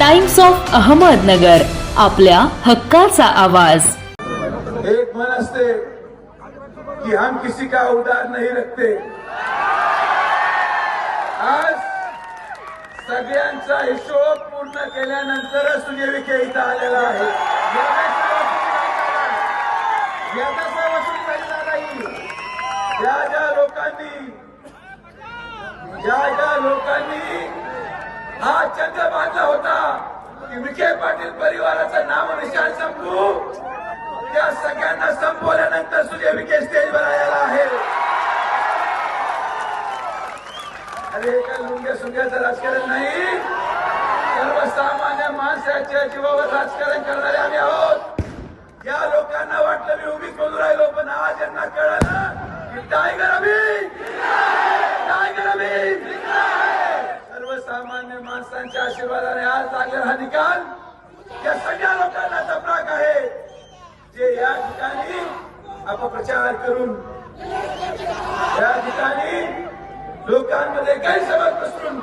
Times of Ahmednagar आपल्या हक्काचा आवाज. एक मन असते कि हम किसी का उदार नहीं रखते. आज सगळ्यांचा हिशोब पूर्ण केल्यानंतरच सुजय विखे इथं आलेला आहे याचा वसूल झालेला नाही ज्या ज्या लोकांनी ज्या ज्या लोकांनी हा चंद्र बांधला होता. की विखे पाटील परिवाराचं नाव निशाण संपू. त्या सगळ्यांना संपवल्यानंतर सुजय विखे स्टेजवर आलेला आहे. अरे एका लुंग्या सुंग्याचं राजकारण नाही. सर्वसामान्य माणसाच्या जीवावर राजकारण करणारे आम्ही आहोत. या लोकांना वाटलं मी उभीच बोलू राहिलो पण आज यांना कळलं की टायगर अभी टायगर अभी महाराजांच्या आशीर्वादाने आज लागलेला हा निकाल या सगळ्या लोकांना तपराक आहे. जे या ठिकाणी अपप्रचार करून या ठिकाणी लोकांमध्ये गैरसमज पसरून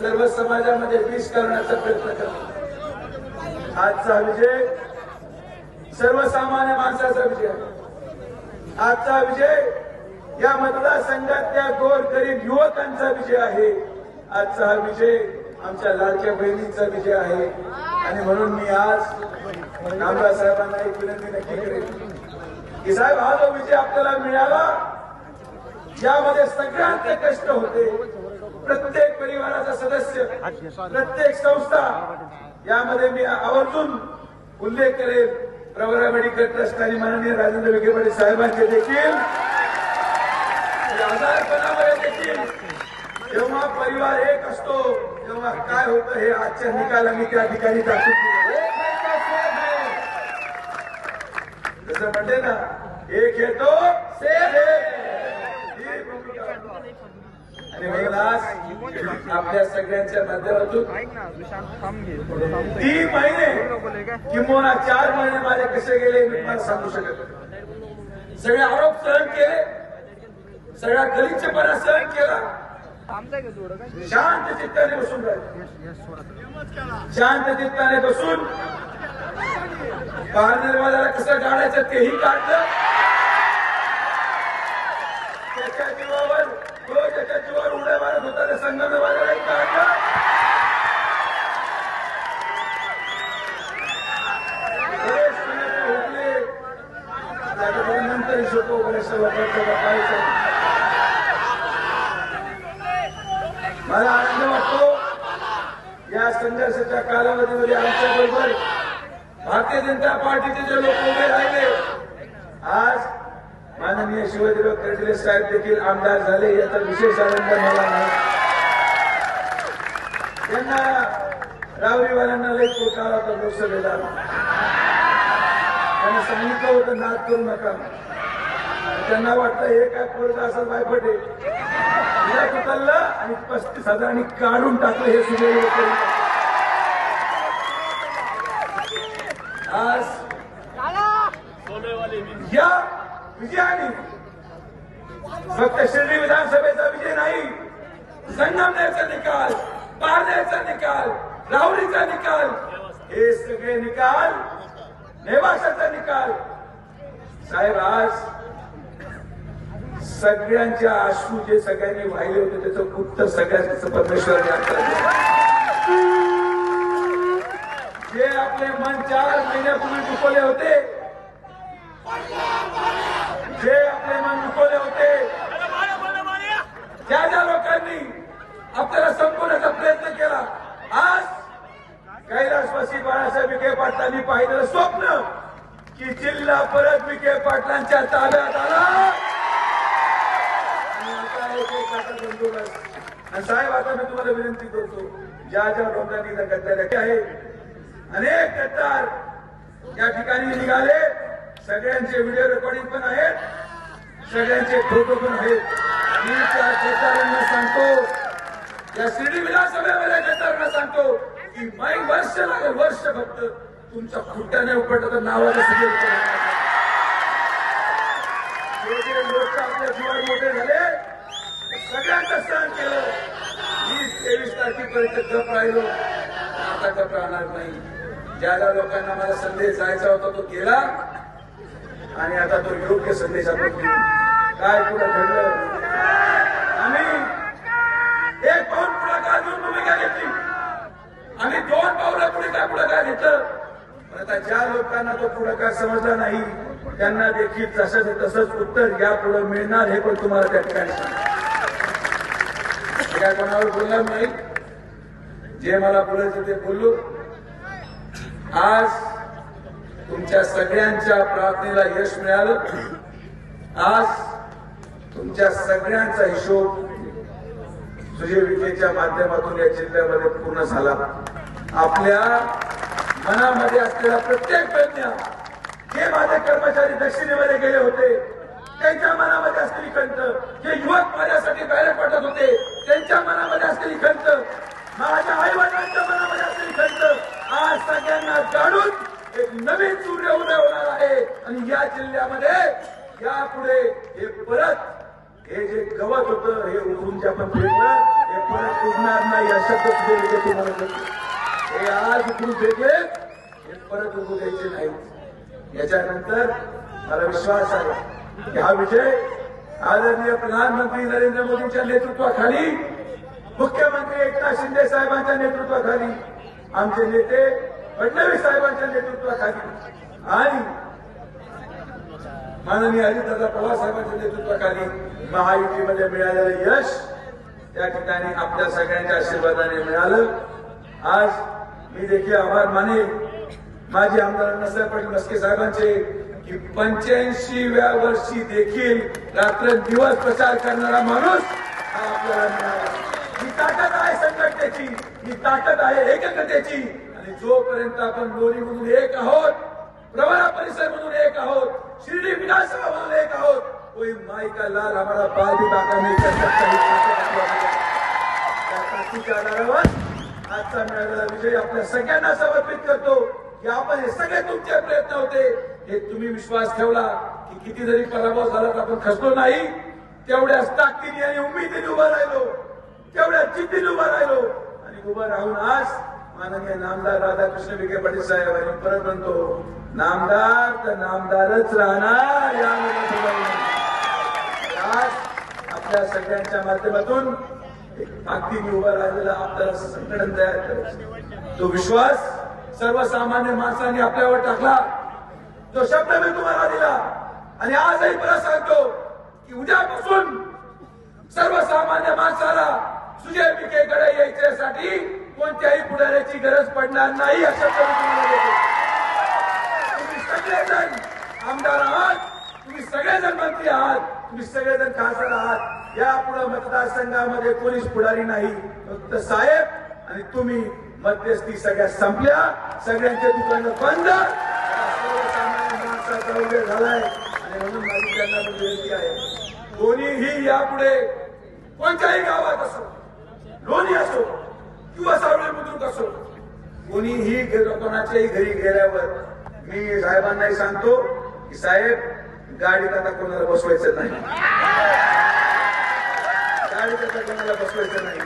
सर्व समाजामध्ये विष करण्याचा प्रयत्न करतो आजचा विजय सर्वसामान्य माणसाचा विजय आजचा विजय या मतदारसंघातल्या गोर गरीब युवकांचा विजय आहे. आजचा हा विजय आमच्या लाडक्या बहिणींचा विजय आहे. आणि म्हणून मी आज नामदार साहेबांना एक विनंती नक्की करेन की साहेब हा जो विजय आपल्याला मिळाला यामध्ये सगळ्यांचे कष्ट होते. प्रत्येक परिवाराचा सदस्य प्रत्येक संस्था यामध्ये मी आवर्जून उल्लेख करेन. प्रवरा मेडिकल ट्रस्ट आणि माननीय राजेंद्र विखे पाटील साहेबांचे देखील. आजारपणामध्ये देखील जेव्हा परिवार एक असतो तेव्हा काय होतं हे आजच्या मी त्या ठिकाणी दाखवून जसं म्हणते ना एक येतो आणि म्हणून आपल्या सगळ्यांच्या माध्यमातून तीन महिने किंवा चार महिने माझे कसे गेले मी तुम्हाला सांगू शकत सगळे आरोप सहन केले. सगळ्या गलिच्छपणा सहन केला. शांत चित्ताने बसून शांत चित्ताने बसून. पारनेरवाल्याला कसं काढायचं तेही काढलं. त्याच्या जीवावर तो त्याच्या जीवावर उड्या मारत होता त्या संगमवाल्यालाही काढलं. बरेच पुण्याचे हुकले. त्याच्यामुळे नंतर हिशोब वगैरे सगळं करतो मला आनंद वाटतो. या संघर्षाच्या कालावधीमध्ये आमच्या बरोबर भारतीय जनता पार्टीचे जे लोक उभे राहिले आज माननीय शिवदेव कर्डिले साहेब देखील आमदार झाले याचा विशेष आनंद मला नाही. त्यांना रावरीवाल्यांना लई पोटाला होता लोकसभेला. त्यांना सांगितलं होतं नाद करू नका. त्यांना वाटतं हे काय पोरग असं बायपटे. तिला उचललं आणि पस्तीस हजारांनी काढून टाकलं हे सुजय आज या विजयाने फक्त शिर्डी विधानसभेचा विजय नाही संगमनेरचा निकाल पारनेरचा निकाल राहुरीचा निकाल हे सगळे निकाल नेवासाचा निकाल. साहेब आज सगळ्यांच्या आश्रू जे सगळ्यांनी वाहिले होते त्याचं गुप्त सगळ्यांच परमेश्वराने आपल्याला जे आपले मन चार महिन्यापूर्वी दुखवले होते जे आपले मन दुखवले होते ज्या ज्या लोकांनी आपल्याला संपवण्याचा प्रयत्न केला आज कैलासवासी बाळासाहेब विखे पाटलांनी पाहिलेलं स्वप्न की जिल्हा परत विखे पाटलांच्या ताब्यात आला. आता एक एक आणि साहेब आता मी तुम्हाला विनंती करतो ज्या ज्या लोकांनी इथं गद्दारी आहे अनेक गद्दार या ठिकाणी निघाले. सगळ्यांचे व्हिडिओ रेकॉर्डिंग पण आहेत. सगळ्यांचे फोटो पण आहेत. मी त्या गद्दारांना सांगतो या शिर्डी विधानसभेमध्ये गद्दारांना सांगतो की माई वर्ष लागेल वर्ष फक्त तुमच्या खुट्ट्याने उपटलं तर नावाला सगळे लोक आपल्या जीवन मोठे झाले सगळ्यांचं सहन केलं. वीस तेवीस तारखेपर्यंत गप राहिलो. आता अटक राहणार नाही. ज्या ज्या लोकांना माझा संदेश जायचा होता तो गेला. आणि आता तो योग्य संदेश आपण काय पुढे घडलं? आम्ही एक पाऊल काय घेऊन भूमिका घेतली? आम्ही दोन पावलं पुढे काय पुढाकार घेतलं? आता ज्या लोकांना तो पुढाकार समजला नाही त्यांना देखील तसंच तसंच उत्तर यापुढे मिळणार हे पण तुम्हाला त्या ठिकाणी मी काय कोणावर बोलणार नाही जे मला बोलायचं ते बोललो आज तुमच्या सगळ्यांच्या प्रार्थनेला यश मिळालं. आज तुमच्या सगळ्यांचा हिशोब सुजय विखेच्या माध्यमातून या जिल्ह्यामध्ये पूर्ण झाला. आपल्या मनामध्ये असलेला प्रत्येक प्रज्ञा जे माझे कर्मचारी दक्षिणेमध्ये गेले होते त्यांच्या मनामध्ये असलेली खंत जे युवक माझ्यासाठी बाहेर पडत होते त्यांच्या मनामध्ये असलेली खंत माझ्या आई वडिलांच्या मनामध्ये असलेली खंत आज सगळ्यांना जाणून एक नवीन सूर्य उदय होणार आहे. आणि या जिल्ह्यामध्ये यापुढे हे परत हे जे गवत होतं हे उघडून जे हे परत उगणार नाही या शब्द तुम्हाला हे आज उघडून फेकले हे परत उगू द्यायचे नाही याच्यानंतर मला विश्वास आहे की हा विजय आदरणीय प्रधानमंत्री नरेंद्र मोदींच्या नेतृत्वाखाली मुख्यमंत्री एकनाथ शिंदे साहेबांच्या नेतृत्वाखाली आमचे नेते फडणवीस साहेबांच्या नेतृत्वाखाली आणि माननीय अजितदादा पवार साहेबांच्या नेतृत्वाखाली महायुतीमध्ये मिळालेलं यश त्या ठिकाणी आपल्या सगळ्यांच्या आशीर्वादाने मिळालं. आज मी देखील आभार माने माजी आमदार अण्णासाहेब पाटील मस्के साहेबांचे की पंच्याऐंशीव्या वर्षी देखील रात्रंदिवस प्रचार करणारा माणूस हा आपल्याला मिळाला. ही ताकद आहे संघटनेची ही ताकद आहे एकत्रतेची आणि जोपर्यंत आपण लोरी म्हणून एक आहोत प्रवरा परिसर म्हणून एक आहोत शिर्डी विधानसभा म्हणून एक आहोत कोई माई का लाल हमारा बाल भी बाका नहीं कर सकता ही आधारावर आजचा मिळालेला विजय आपल्या सगळ्यांना समर्पित करतो. की आपण हे सगळे तुमचे प्रयत्न होते. हे तुम्ही विश्वास ठेवला की किती जरी पराभव झाला तर आपण खचलो नाही. तेवढ्याच ताकदीने आणि उमेदीने उभा राहिलो. तेवढ्या जिद्दीने उभा राहिलो. आणि उभा राहून आज माननीय नामदार राधाकृष्ण विखे पाटील साहेब आणि परत म्हणतो नामदार तर नामदारच राहणार आज आपल्या सगळ्यांच्या माध्यमातून ताकदीने उभा राहिलेला आपल्याला संघटन तयार करायचं. तो विश्वास सर्वसामान्य माणसांनी आपल्यावर टाकला. तो शब्द मी तुम्हाला दिला आणि आजही परत सांगतो की उद्यापासून सर्वसामान्य माणसाला सुजय पिकेकडे यायच्यासाठी कोणत्याही पुढाऱ्याची गरज पडणार नाही असं तुम्ही सगळेजण आमदार आहात तुम्ही सगळेजण मंत्री आहात तुम्ही सगळेजण खासदार आहात. या पुढे मतदारसंघामध्ये कोणीच पुढारी नाही फक्त साहेब आणि तुम्ही मध्यस्थी सगळ्या संपल्या. सगळ्यांचे दुकानं बंद. आता वगैरे झालाय आणि म्हणून माझी त्यांना विनंती आहे. कोणीही यापुढे कोणत्याही गावात असो लोणी असो किंवा सावळे बुद्रुक असो कोणीही कोणाच्याही घरी गेल्यावर मी साहेबांनाही सांगतो की साहेब गाडीत आता कोणाला बसवायचं नाही. गाडीत आता कोणाला बसवायचं नाही.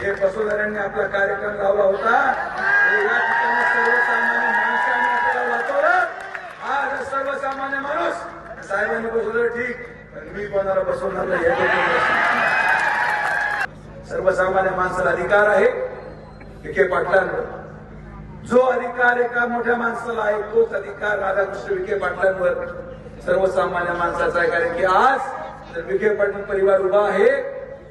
हे बसवणाऱ्यांनी आपला कार्यक्रम लावला होता हे या ठिकाणी सर्वसामान्य माणसाने आपल्याला वाचवलं आज सर्वसामान्य माणूस साहेबांनी बसवलं ठीक. पण मी कोणाला बसवणार नाही सर्वसामान्य माणसाला अधिकार आहे विखे पाटलांवर. जो अधिकार एका मोठ्या माणसाला आहे तोच अधिकार राधाकृष्ण विखे पाटलांवर. सर्वसामान्य माणसाचा आहे कारण की आज जर विखे पाटील परिवार उभा आहे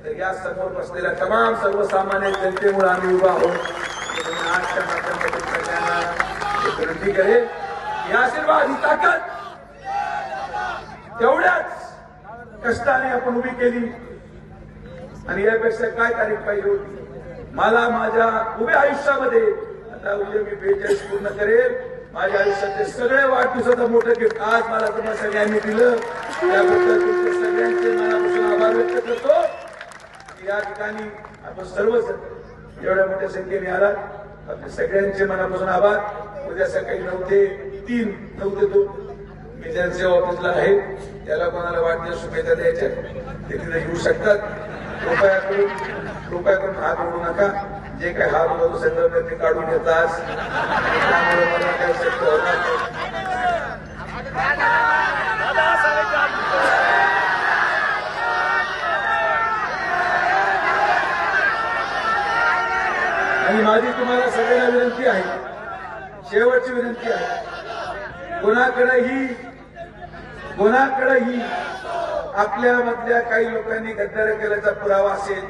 तर या समोर बसलेल्या तमाम सर्वसामान्य जनतेमुळे आम्ही उभा आहोत. आजच्या माध्यमातून सगळ्यांना विनंती करेल ही आशीर्वाद ही ताकद तेवढ्याच कष्टाने आपण उभी केली. आणि यापेक्षा काय तारीख पाहिजे होती? मला माझ्या उभ्या आयुष्यामध्ये आता उद्या मी बेचाळीस पूर्ण करेल. माझ्या आयुष्यातले सगळे वाढदिवसाचं मोठं गिफ्ट आज मला तुम्हाला सगळ्यांनी दिलं. त्याबद्दल सगळ्यांचे मनापासून आभार व्यक्त करतो. या ठिकाणी आपण सर्वच एवढ्या मोठ्या संख्येने आलात. आपल्या सगळ्यांचे मनापासून आभार. उद्या सकाळी नऊ ते तीन नऊ ते दोन. मी जनसेवा ऑफिसला आहेत त्याला कोणाला वाटण्यास शुभेच्छा द्यायच्या ते तिथे येऊ शकतात. कृपया करून कृपया करून हात ओढू नका. जे काही हात विरोध संदर्भ ते काढून घेतात त्यामुळे मला काही शक्य होणार आणि माझी तुम्हाला सगळ्यांना विनंती आहे. शेवटची विनंती आहे. कोणाकडेही कोणाकडेही आपल्या मधल्या काही लोकांनी गद्दारी केल्याचा पुरावा असेल?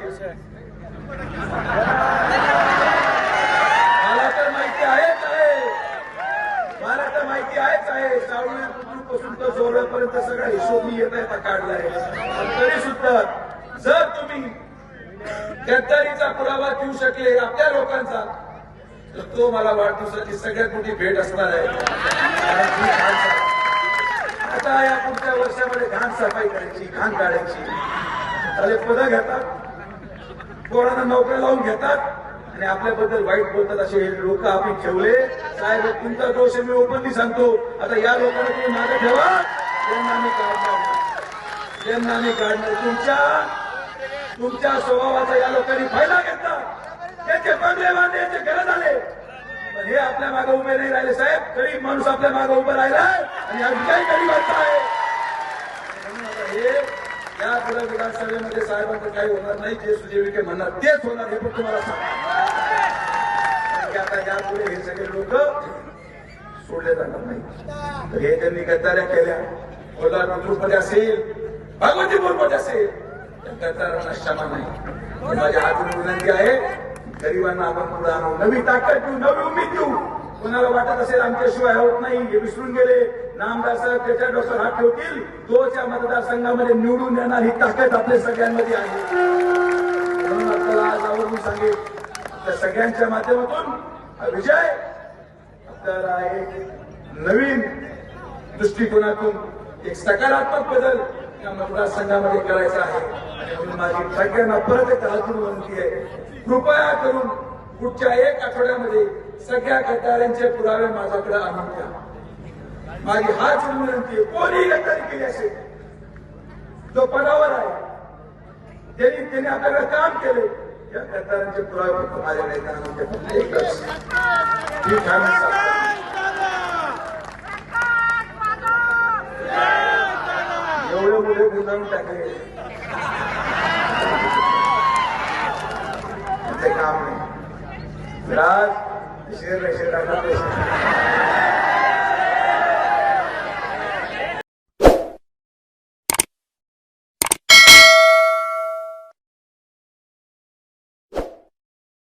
मला तर माहिती आहेच आहे. मला तर माहिती आहेच आहे. पासून तर जोरापर्यंत सगळा हिशोब मी येत आहे काढलाय. आहे तरी सुद्धा जर तुम्ही गद्दारीचा पुरावा देऊ शकले आपल्या लोकांचा तर तो मला वाढदिवसाची सगळ्यात मोठी भेट असणार आहे. आता या पुढच्या वर्षामध्ये घाण सफाई करायची घाण काढायची. त्याला पदं घेतात. कोणाला नोकऱ्या लावून घेतात. आणि आपल्याबद्दल वाईट बोलतात असे लोक आपण ठेवले. साहेब तुमचा दोष मी ओपनली सांगतो. आता या लोकांना तुम्ही मागे ठेवा. त्यांना आम्ही काढणार त्यांना आम्ही काढणार तुमच्या तुमच्या स्वभावाचा या लोकांनी फायदा घेतला. त्याचे बंगले बांधले याचे घर झाले. पण हे आपल्या मागे उभे नाही राहिले साहेब. गरीब माणूस आपल्या मागे उभा राहिला आणि अजूनही गरीबांचा आहे. म्हणून हे या पुढे विधानसभेमध्ये साहेबांचं काही होणार नाही जे सुजय विखे म्हणणार तेच होणार हे पण तुम्हाला सांग आता यापुढे हे सगळे लोक सोडले जाणार नाही. तर हे त्यांनी गद्दाऱ्या केल्या. कोल्हापूरमध्ये असेल भगवतीपूरमध्ये असेल त्या गद्दारांना क्षमा नाही. माझ्या माझी हातून विनंती आहे. गरिबांना आपण पुढे आणू. नवी ताकद देऊ नवी उमेद देऊ. कोणाला वाटत असेल आमच्याशिवाय होत नाही हे विसरून गेले. नामदार साहेब त्याच्या डोक्यावर हात ठेवतील. तोच्या मतदारसंघामध्ये निवडून येणार ही ताकद आपल्या सगळ्यांमध्ये आहे. म्हणून आपल्याला आज आवर्जून सांगेल त्या सगळ्यांच्या माध्यमातून विजय आपल्याला एक नवीन दृष्टिकोनातून एक सकारात्मक बदल मतदारसंघामध्ये करायचा आहे. म्हणून माझी सगळ्यांना परत एक हातून विनंती आहे. कृपया करून पुढच्या एक आठवड्यामध्ये सगळ्या गद्दारांचे पुरावे माझ्याकडे आणून द्या. माझी हाच विनंती आहे. कोणी गद्दारी केली असेल? जो पदावर आहे. त्यांनी त्यांनी आपल्याला काम केले या गद्दारांचे पुरावे फक्त माझ्याकडे आणून द्या. एकच. ही ठाणे टाकले ते काम नाही शेर शेरांना